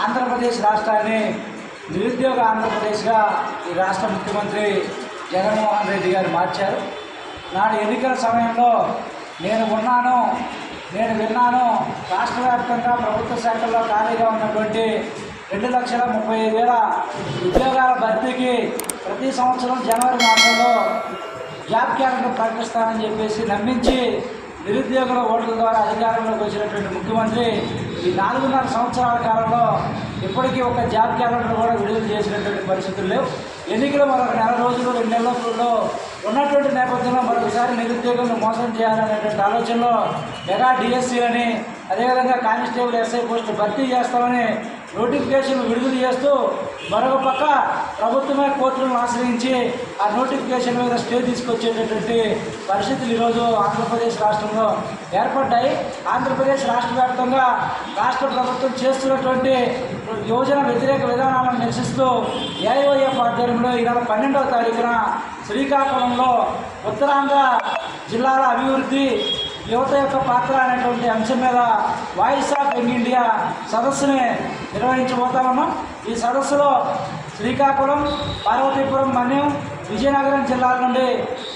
ఆంధ్రప్రదేశ్ రాష్ట్రాన్ని నిరుద్యోగ ఆంధ్రప్రదేశ్గా ఈ రాష్ట్ర ముఖ్యమంత్రి జగన్మోహన్ రెడ్డి గారు మార్చారు. నాడు ఎన్నికల సమయంలో నేను ఉన్నాను నేను విన్నాను రాష్ట్ర వ్యాప్తంగా ప్రభుత్వ శాఖల్లో ఖాళీగా ఉన్నటువంటి రెండు లక్షల ముప్పై ఐదు వేల ఉద్యోగాల భర్తీకి ప్రతి సంవత్సరం జనవరి మాసంలో జాబ్ క్యాలెండర్ ప్రకటిస్తానని చెప్పేసి నమ్మించి నిరుద్యోగుల ఓట్ల ద్వారా అధికారంలోకి వచ్చినటువంటి ముఖ్యమంత్రి ఈ నాలుగున్నర సంవత్సరాల కాలంలో ఇప్పటికీ ఒక జాబ్ క్యాలెండర్ కూడా విడుదల చేసినటువంటి పరిస్థితులు లేవు. ఎన్నికలు మరొక నెల రోజులు రెండు నెలలలో ఉన్నటువంటి నేపథ్యంలో మరొకసారి నిరుద్యోగులను మోసం చేయాలనేటువంటి ఆలోచనలో మెగా డిఎస్సీలని అదేవిధంగా కానిస్టేబుల్ ఎస్ఐ పోస్టు భర్తీ చేస్తామని నోటిఫికేషన్ విడుదల చేస్తూ మరొక పక్క ప్రభుత్వమే కోర్టులను ఆశ్రయించి ఆ నోటిఫికేషన్ మీద స్టే తీసుకొచ్చేటటువంటి పరిస్థితులు ఈరోజు ఆంధ్రప్రదేశ్ రాష్ట్రంలో ఏర్పడ్డాయి. ఆంధ్రప్రదేశ్ రాష్ట్ర వ్యాప్తంగా రాష్ట్ర ప్రభుత్వం చేస్తున్నటువంటి యువజన వ్యతిరేక విధానాలను నిరసిస్తూ ఏఐఓఎఫ్ ఆధ్వర్యంలో ఈ నెల పన్నెండవ తారీఖున శ్రీకాకుళంలో ఉత్తరాంధ్ర జిల్లాల అభివృద్ధి యువత యొక్క పాత్ర అనేటువంటి అంశం మీద వాయిస్ ఆఫ్ యంగ్ ఇండియా సదస్సుని నిర్వహించబోతా ఉన్నాం. ఈ సదస్సులో శ్రీకాకుళం పార్వతీపురం మన్యం విజయనగరం జిల్లాల నుండి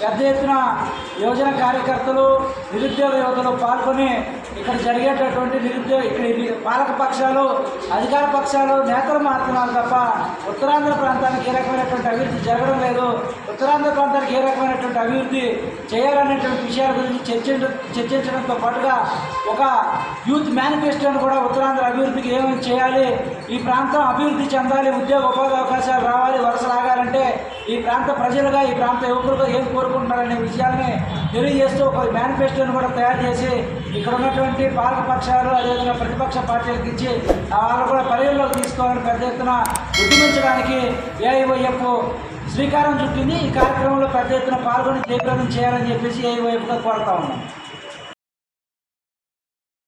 పెద్ద ఎత్తున యువజన కార్యకర్తలు నిరుద్యోగ యువతలు పాల్గొని ఇక్కడ జరిగేటటువంటి నిరుద్యోగ ఇక్కడ పాలక పక్షాలు అధికార పక్షాలు నేతలు మారుతున్నారు తప్ప ఉత్తరాంధ్ర ప్రాంతానికి ఏ రకమైనటువంటి అభివృద్ధి జరగడం లేదు. ఉత్తరాంధ్ర ప్రాంతానికి ఏ రకమైనటువంటి అభివృద్ధి చేయాలనేటువంటి విషయాల గురించి చర్చించ చర్చించడంతో పాటుగా ఒక యూత్ మేనిఫెస్టోను కూడా ఉత్తరాంధ్ర అభివృద్ధికి ఏమేమి చేయాలి ఈ ప్రాంతం అభివృద్ధి చెందాలి ఉద్యోగ ఉపాధి అవకాశాలు రావాలి వలస రాగాలంటే ఈ ప్రాంత ప్రజలుగా ఈ ప్రాంత యువకులుగా ఏం కోరుకుంటున్నారనే విషయాన్ని తెలియజేస్తూ ఒక మేనిఫెస్టోను కూడా తయారు చేసి ఇక్కడ ఉన్నటువంటి పాలకపక్షాలు అదేవిధంగా ప్రతిపక్ష పార్టీలకు ఇచ్చి వాళ్ళు కూడా పరిగణలోకి తీసుకోవాలని పెద్ద ఎత్తున ఉద్యమించడానికి ఏఐవైఎఫ్ శ్రీకారం చుట్టింది. ఈ కార్యక్రమంలో పెద్ద ఎత్తున పాల్గొని జయప్రదం చేయాలని చెప్పేసి ఏఐఓఎఫ్గా కోరుతా ఉన్నాం.